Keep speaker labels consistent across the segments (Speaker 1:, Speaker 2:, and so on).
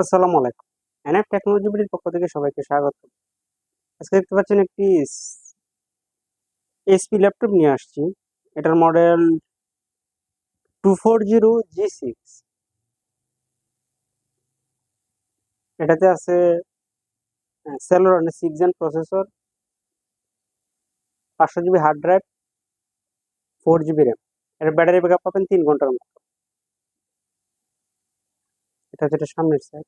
Speaker 1: আসসালামু আলাইকুম। NF technology বিডির পক্ষ থেকে সবাইকে স্বাগত। আজকে দেখতে পাচ্ছেন একটি এসপি ল্যাপটপ নিয়ে আসছি। এটার model two four zero G six এটাতে আছে সেলোরানের সিক্স জেন প্রসেসর পাঁচশো GB hard drive four GB RAM এর ব্যাটারি ব্যাকআপ পাবেন তিন ঘণ্টার মতো। এটা এটার সামনের সাইড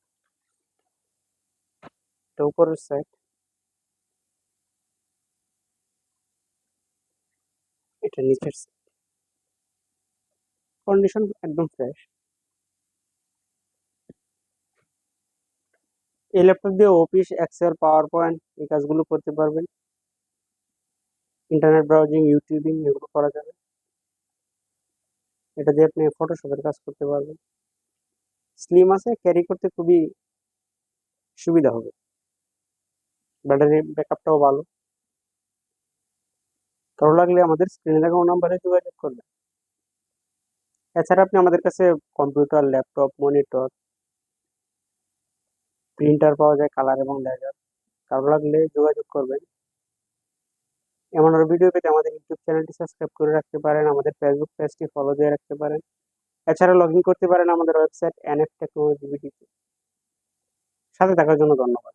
Speaker 1: এটা উপরের সাইড এটা নিচের সাইড কন্ডিশন একদম ফ্রেশ এই ল্যাপটপ দিয়ে অফিস এক্সেল পাওয়ার পয়েন্ট এই কাজগুলো করতে পারবেন। ইন্টারনেট ব্রাউজিং ইউটিউবিং এগুলো করা যাবে। এটা দিয়ে আপনি ফটোশপের কাজ করতে পারবেন। স্লিম আছে ক্যারি করতে খুবই সুবিধা হবে। ব্যাটারি ব্যাকআপটাও ভালো। ভালো লাগলে আমাদের স্ক্রিনে দেখানো নাম্বারে যোগাযোগ করবেন। এছাড়া আপনি আমাদের কাছে কম্পিউটার ল্যাপটপ মনিটর প্রিন্টার পাওয়া যায় কালার এবং লেজার ভালো লাগলে যোগাযোগ করবেন। এমন ভিডিও পেতে আমাদের ইউটিউব চ্যানেলটি সাবস্ক্রাইব করে রাখতে পারেন। আমাদের ফেসবুক পেজটি ফলো দিয়ে রাখতে পারেন। এছাড়া লগ করতে পারেন আমাদের ওয়েবসাইট এনএফ টেকনোলজি সাথে থাকার জন্য ধন্যবাদ।